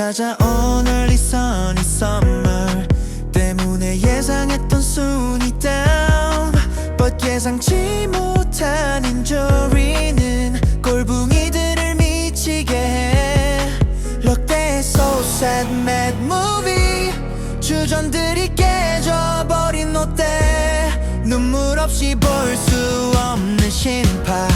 찾아온 early sunny summer 때문에 예상했던 순위 down. But 예상치 못한 인조리는 꼴붕이들을 미치게 해. 럭대의 so sad mad movie. 주전들이 깨져버린 롯데. 눈물 없이 볼 수 없는 심파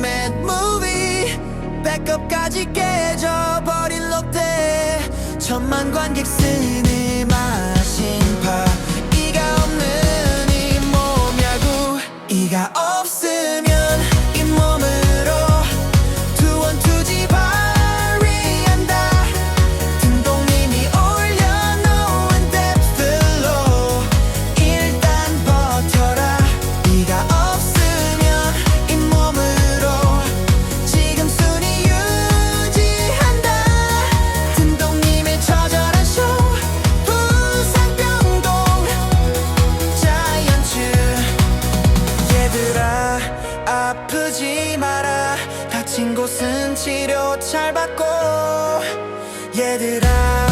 mad movie. 백업까지 깨져버린 롯데 천만 관객 쓰는 마신 파. 이가 없는 이 몸 야구. 이가 아프지 마라. 다친 곳은 치료 잘 받고 얘들아